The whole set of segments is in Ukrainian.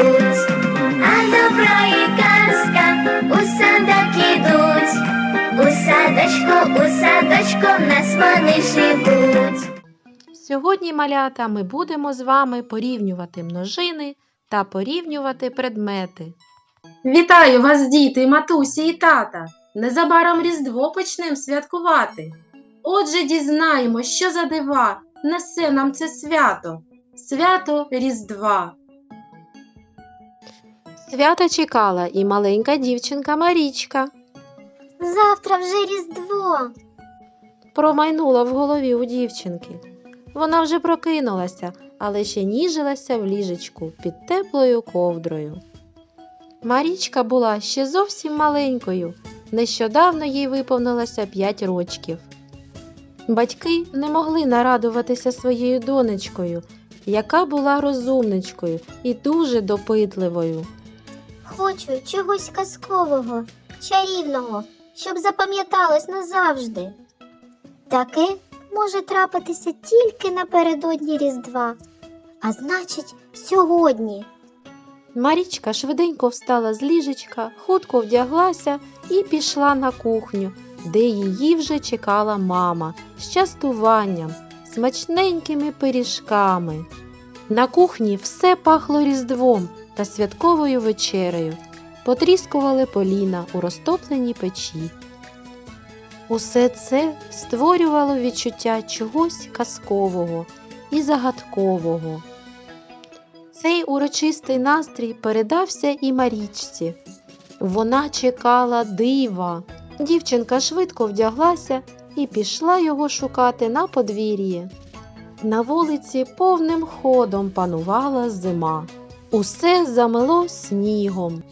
живуть, а добро і казка у садок ідуть, у садочку, у садочку в нас вони живуть. Сьогодні, малята, ми будемо з вами порівнювати множини та порівнювати предмети. Вітаю вас, діти, матусі і тата! Незабаром Різдво почнемо святкувати. Отже, дізнаємо, що за дива несе нам це свято. Свято Різдва. Свято чекала і маленька дівчинка Марічка. Завтра вже Різдво. Промайнула в голові у дівчинки. Вона вже прокинулася, але ще ніжилася в ліжечку під теплою ковдрою. Марічка була ще зовсім маленькою. Нещодавно їй виповнилося 5 рочків. Батьки не могли нарадуватися своєю донечкою, яка була розумничкою і дуже допитливою. Хочу чогось казкового, чарівного, щоб запам'яталось назавжди. Таке може трапитися тільки напередодні Різдва, а значить, сьогодні. Марічка швиденько встала з ліжечка, хутко вдяглася і пішла на кухню, де її вже чекала мама з частуванням, смачненькими пиріжками. На кухні все пахло різдвом та святковою вечерею. Потріскували поліна у розтопленій печі. Усе це створювало відчуття чогось казкового і загадкового. Цей урочистий настрій передався і Марічці. Вона чекала дива. Дівчинка швидко вдяглася і пішла його шукати на подвір'ї. На вулиці повним ходом панувала зима. Усе замело снігом.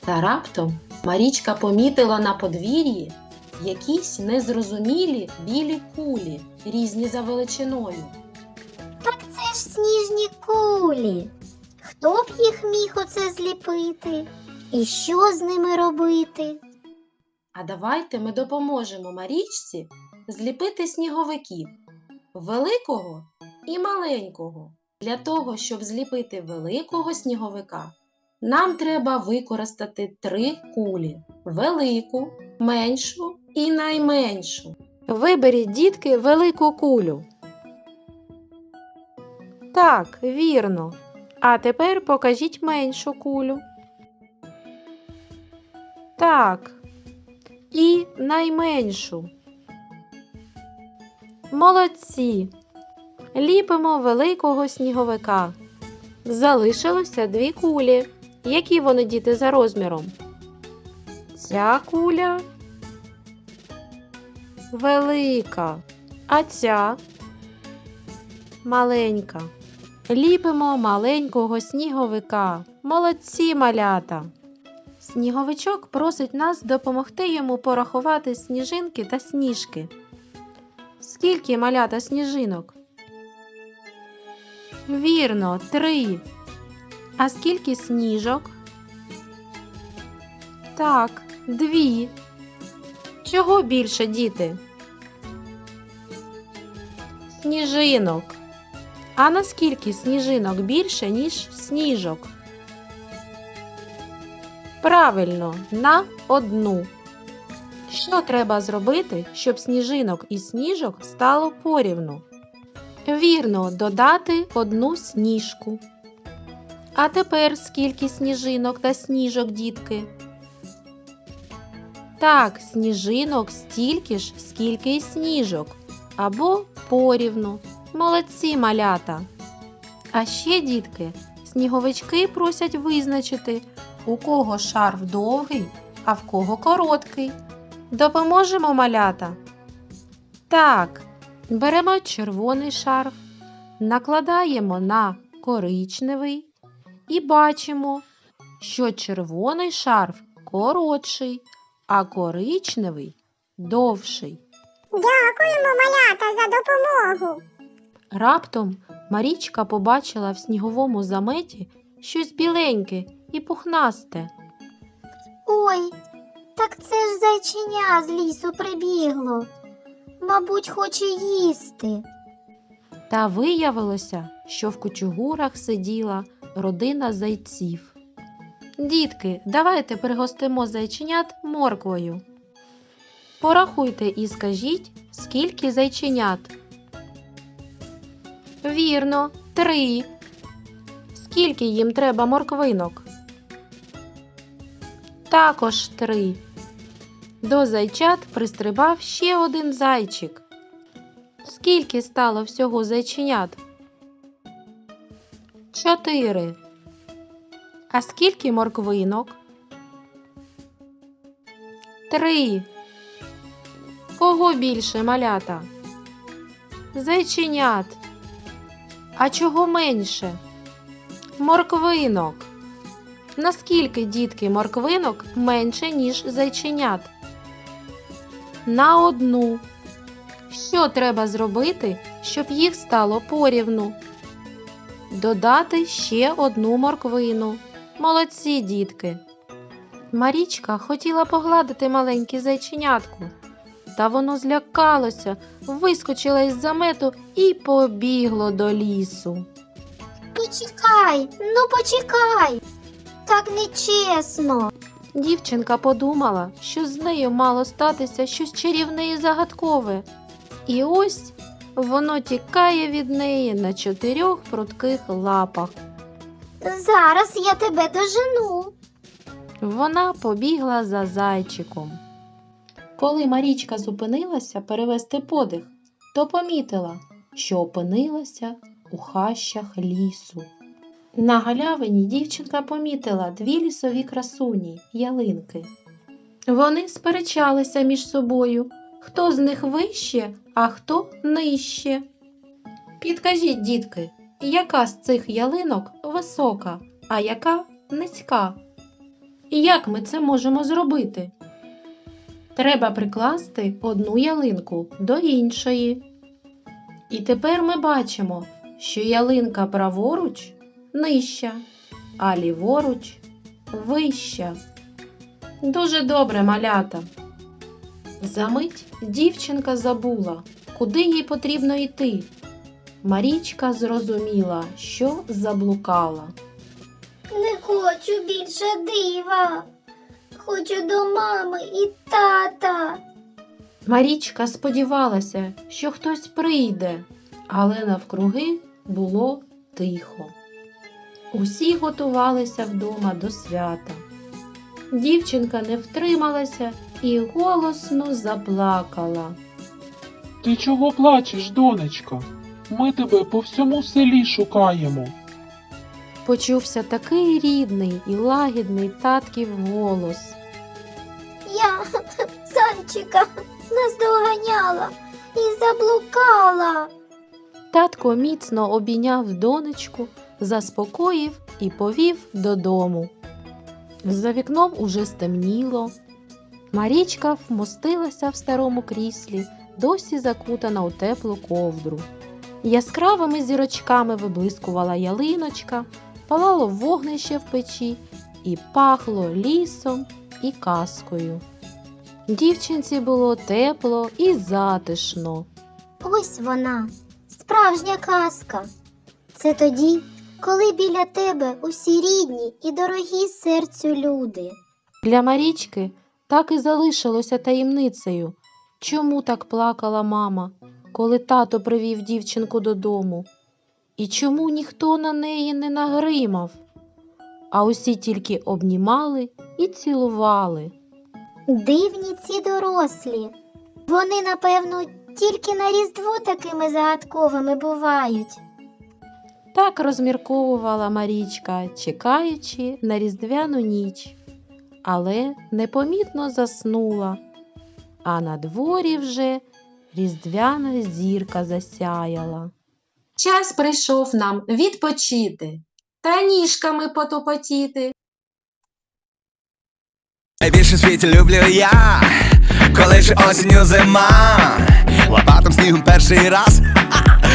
Та раптом Марічка помітила на подвір'ї якісь незрозумілі білі кулі, різні за величиною. Так це ж сніжні кулі. Хто б їх міг оце зліпити? І що з ними робити? А давайте ми допоможемо Марічці зліпити сніговиків великого і маленького. Для того, щоб зліпити великого сніговика, нам треба використати три кулі: велику, меншу і найменшу. Виберіть, дітки, велику кулю. Так, вірно. А тепер покажіть меншу кулю. Так, і найменшу. Молодці. Ліпимо великого сніговика. Залишилося дві кулі. Які вони діти за розміром? Ця куля велика, а ця маленька. Ліпимо маленького сніговика. Молодці малята. Сніговичок просить нас допомогти йому порахувати сніжинки та сніжки. Скільки малята сніжинок? Вірно, три. А скільки сніжок? Так, дві. Чого більше, діти? Сніжинок. А наскільки сніжинок більше, ніж сніжок? Правильно, на одну. Що треба зробити, щоб сніжинок і сніжок стало порівну? Вірно, додати одну сніжку. А тепер скільки сніжинок та сніжок, дітки? Так, сніжинок стільки ж, скільки й сніжок. Або порівну. Молодці малята. А ще, дітки, сніговички просять визначити, у кого шарф довгий, а в кого короткий. Допоможемо малята. Так, беремо червоний шарф, накладаємо на коричневий і бачимо, що червоний шарф коротший, а коричневий довший. Дякуємо, малята, за допомогу. Раптом Марічка побачила в сніговому заметі щось біленьке і пухнасте. Ой, так це ж зайченя з лісу прибігло. Мабуть, хоче їсти. Та виявилося, що в кучугурах сиділа родина зайців. Дітки, давайте пригостимо зайченят морквою. Порахуйте і скажіть, скільки зайченят. Вірно, три. Скільки їм треба морквинок? Також три. До зайчат пристрибав ще один зайчик. Скільки стало всього зайченят? Чотири. А скільки морквинок? Три. Кого більше малята? Зайченят. А чого менше? Морквинок. Наскільки дітки морквинок менше, ніж зайченят? На одну. Що треба зробити, щоб їх стало порівну? Додати ще одну морквину. Молодці, дітки. Марічка хотіла погладити маленьке зайченятку. Та воно злякалося, вискочило із замету і побігло до лісу. Почекай, ну почекай. Так нечесно. Дівчинка подумала, що з нею мало статися щось чарівне і загадкове. І ось воно тікає від неї на чотирьох прутких лапах. Зараз я тебе дожену. Вона побігла за зайчиком. Коли Марічка зупинилася перевести подих, то помітила, що опинилася у хащах лісу. На галявині дівчинка помітила дві лісові красуні ялинки. Вони сперечалися між собою, хто з них вище, а хто нижче. Підкажіть, дітки, яка з цих ялинок висока, а яка низька? І як ми це можемо зробити? Треба прикласти одну ялинку до іншої. І тепер ми бачимо, що ялинка праворуч нижча, а ліворуч вища. Дуже добре, малята. Замить дівчинка забула, куди їй потрібно йти. Марічка зрозуміла, що заблукала. Не хочу більше дива. Хочу до мами і тата. Марічка сподівалася, що хтось прийде, але навкруги було тихо. Усі готувалися вдома до свята. Дівчинка не втрималася і голосно заплакала. Ти чого плачеш, донечка? Ми тебе по всьому селі шукаємо. Почувся такий рідний і лагідний татків голос. Я зайчика наздоганяла і заблукала. Татко міцно обійняв донечку, заспокоїв і повів додому. За вікном уже стемніло. Марічка вмостилася в старому кріслі, досі закутана у теплу ковдру. Яскравими зірочками виблискувала ялиночка, палало вогнище в печі і пахло лісом і казкою. Дівчинці було тепло і затишно. Ось вона, справжня казка. Це тоді, коли біля тебе усі рідні і дорогі серцю люди. Для Марічки так і залишилося таємницею, чому так плакала мама, коли тато привів дівчинку додому, і чому ніхто на неї не нагримав, а усі тільки обнімали і цілували. Дивні ці дорослі. Вони, напевно, тільки на Різдво такими загадковими бувають. Так розмірковувала Марічка, чекаючи на різдвяну ніч, але непомітно заснула, а на дворі вже різдвяна зірка засяяла. Час прийшов нам відпочити та ніжками потопотіти. Найбільше в світі люблю я, коли ж осінню зима, лопатом снігом перший раз,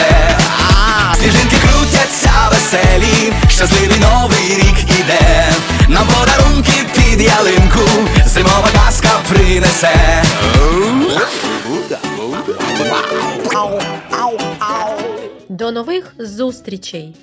а, Сніжинки крутяться веселі, щасливий новий рік іде. Нам подарунки під ялинку, зимова казка принесе. До нових зустрічей!